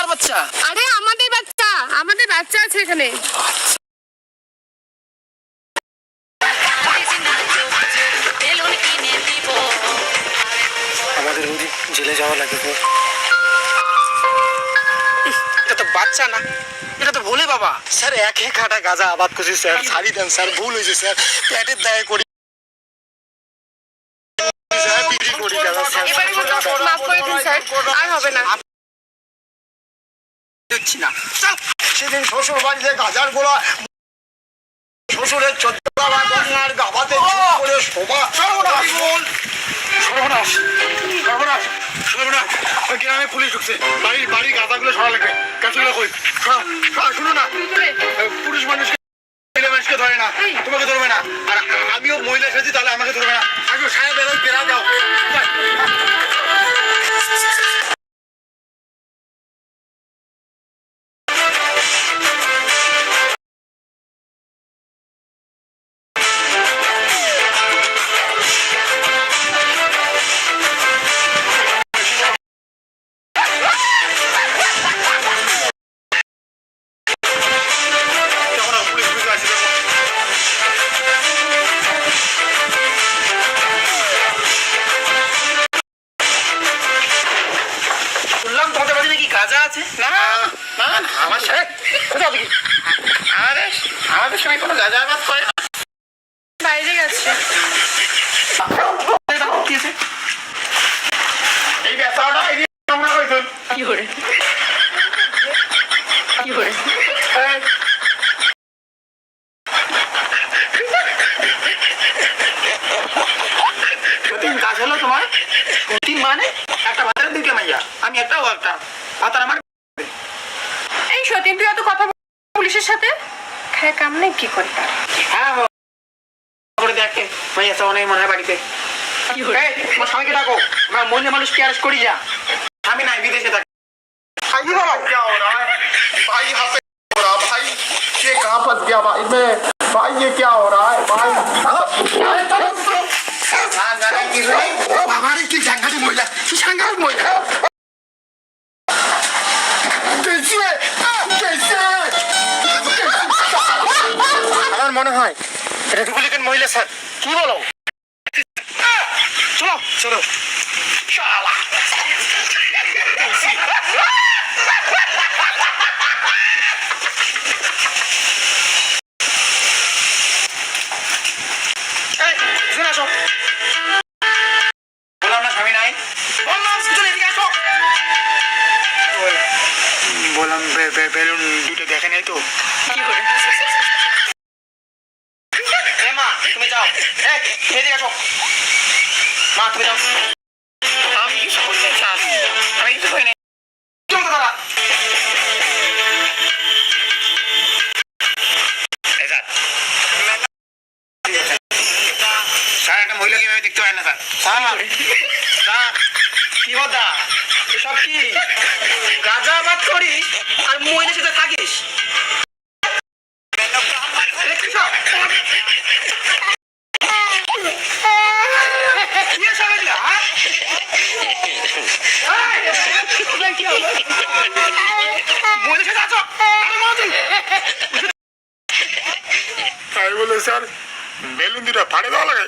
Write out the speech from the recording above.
কার বাচ্চা? আরে আমাদের বাচ্চা। আমাদের বাচ্চা আছে এখানে। আমাদের বৌদি জেলে যাওয়া লাগে গো। ইস, এটা তো বাচ্চা না। এটা তো ভোলে বাবা। স্যার এক এক কাটা গাঁজা আবাদ করছি স্যার। ছাড়ি দেন স্যার। ভুল হয়েছে স্যার। পেটের দায়ে করি। স্যার বিক্রি করি গাঁজা স্যার। মাফ করে দিন স্যার। আর হবে না। দেখছি না। সেদিন শ্বশুর বাড়িতে গাজার গোলা, শ্বশুরের চোদ্দ কন্যার গাবাতে করে শোভা। বল সর্বনাশ। সর্বনাশ। সর্বনাশ। ওই গ্রামে পুলিশ ঢুকছে। বাড়ির বাড়ির গাঁদাগুলো সরা গাছগুলো কই? শুনো না। পুরুষ মানুষকে ধরে না। তোমাকে ধরবে না। আর আমিও মহিলা এসেছি, তাহলে আমাকে ধরবে না। আগে সাহেব বেরো বেরা যাও সাহেব কোথাও দেখি আরে আমাদের সঙ্গে কোনো গাঁজা আবাদ করে বাইরে গেছে। এই ব্যাপারটা এই আমরা কইছেন কি করে কি করে সতীন কাজ হলো তোমার। মানে একটা ভাতারের দিকে মাইয়া। আমি একটা ও একটা ভাতার আমার তুই এত কথা পুলিশের সাথে? খায় কাম নেই কি করে হ্যাঁ, হ্যাঁ। দেখে। ভাই এত অনেক মনে হয় বাড়িতে। তোমার ডাকো। আমরা মহিলা মানুষ কি করি যা। আমি নাই বিদেশে থাকি। স্বামী বলো ভাই হাফে ভাই সে কাহা পত গিয়া ভাই মে ভাই ইয়ে ক্যা হো রা মনে হয়? এটা ডুপ্লিকেট মহিলা, স্যার। কি বলো? চলো চলো। শালা। বললাম বেলুন দুটো দেখে নাই তো। কি করে এ মা তুমি যাও এই এদিকে আসো। মা তুমি যাও। আমি কিছু করি নাই আমি কিছু করি এই স্যার একটা মহিলা কীভাবে দেখতে পায় না স্যার? স্যার কি বদা? এসব কি? গাঁজা বাদ করি আর মহিলার সাথে থাকিস এ কি সব? কি এসব হ্যাঁ? তাই বলে স্যার বেলুন দুটা ফাড়ে দেওয়া লাগে